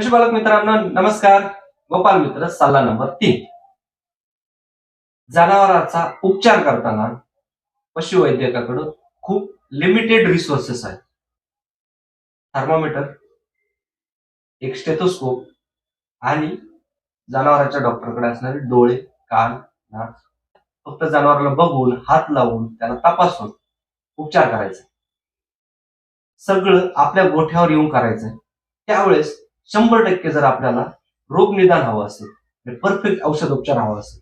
पशुपालक मित्रांनो नमस्कार. गोपाल मित्र सल्ला नंबर तीन. जनावरांचा उपचार करताना पशुवैद्यकाकडं खूप लिमिटेड रिसोर्सेस आहेत. थर्मोमीटर एक स्टेथोस्कोप आणि जनावरांच्या डॉक्टरकडे असणारे डोळे कान नाक. फक्त जनावराला बघून हात लावून त्याला तपासून उपचार करायचा. सगळं आपल्या गोठ्यावर येऊन करायचंय. त्यावेळेस शंभर टक्के जर आपल्याला रोग निदान हवं असेल म्हणजे परफेक्ट औषध उपचार हवा असेल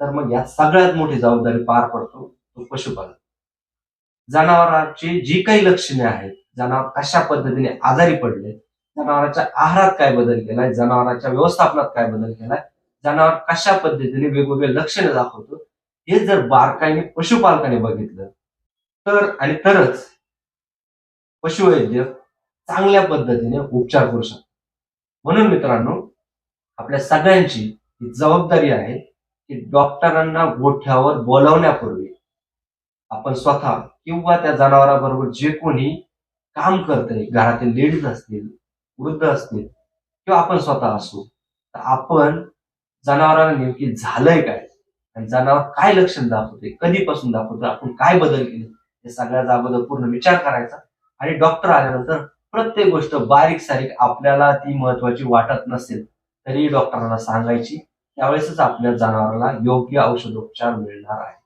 तर मग यात सगळ्यात मोठी जबाबदारी पार पडतो तो पशुपालक जनावरांची जी काही लक्षणे आहेत जनावर कशा पद्धतीने आजारी पडले जनावरांच्या आहारात काय बदल केलाय जनावरांच्या व्यवस्थापनात काय बदल केलाय जनावर कशा पद्धतीने वेगवेगळे लक्षणे दाखवतो हे जर बारकाईने पशुपालकाने बघितलं तर आणि तरच पशुवैद्य चांगल्या पद्धतीने उपचार करू शकतो म्हणून मित्रांनो आपल्या सगळ्यांची जबाबदारी आहे की डॉक्टरांना गोठ्यावर बोलावण्यापूर्वी आपण स्वतः किंवा त्या जनावराबरोबर जे कोणी काम करतंय घरातील लेडीज असतील वृद्ध असतील किंवा आपण स्वतः असू तर आपण जनावरांना नेमकी झालंय काय? आणि जनावर काय लक्षण दाखवते कधीपासून दाखवतं आपण काय बदल केले? हे सगळ्याचा अगोदर पूर्ण विचार करायचा. आणि डॉक्टर आल्यानंतर प्रत्येक गोष्ट बारीक सारीक आपल्याला ती महत्वाची वाटत नसेल तरी डॉक्टरांना सांगायची त्यावेळेसच आपल्या जनावराला योग्य औषधोपचार मिळणार आहे